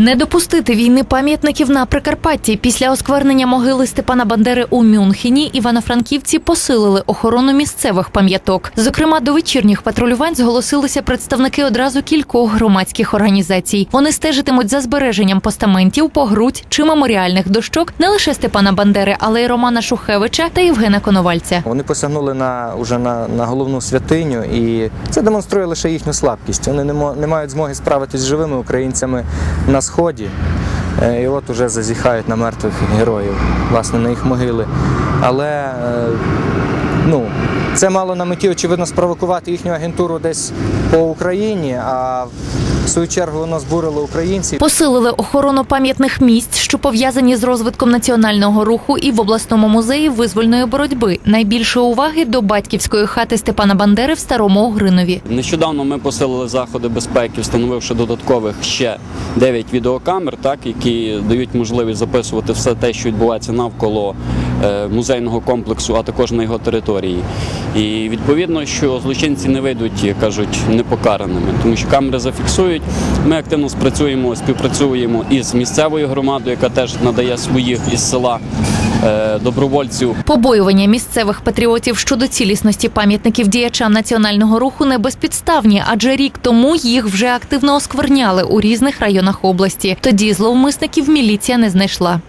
Не допустити війни пам'ятників на Прикарпатті після осквернення могили Степана Бандери у Мюнхені івано-франківці посилили охорону місцевих пам'яток. Зокрема, до вечірніх патрулювань зголосилися представники одразу кількох громадських організацій. Вони стежитимуть за збереженням постаментів, погрудь чи меморіальних дощок не лише Степана Бандери, але й Романа Шухевича та Євгена Коновальця. Вони посягнули на уже на, на головну святиню, і це демонструє лише їхню слабкість. Вони не, не мають змоги справитись з живими українцями на сході. Е, І от уже зазіхають на мертвих героїв, власне, на їх могили. Але е, ну, це мало на меті, очевидно, спровокувати їхню агентуру десь по Україні, а в свою чергу воно збурило українців. Посилили охорону пам'ятних місць, що пов'язані з розвитком національного руху, і в обласному музеї визвольної боротьби. Найбільше уваги до батьківської хати Степана Бандери в старому Огринові. Нещодавно ми посилили заходи безпеки, встановивши додаткових ще 9 відеокамер, так які дають можливість записувати все те, що відбувається навколо е, музейного комплексу, а також на його території. І відповідно, що злочинці не вийдуть, кажуть, непокараними, тому що камери зафіксують. Ми активно спрацюємо, співпрацюємо із місцевою громадою, яка теж надає своїх із села е, добровольців Побоювання місцевих патріотів щодо цілісності пам'ятників діячам національного руху не безпідставні, адже рік тому їх вже активно оскверняли у різних районах області. Тоді зловмисників міліція не знайшла.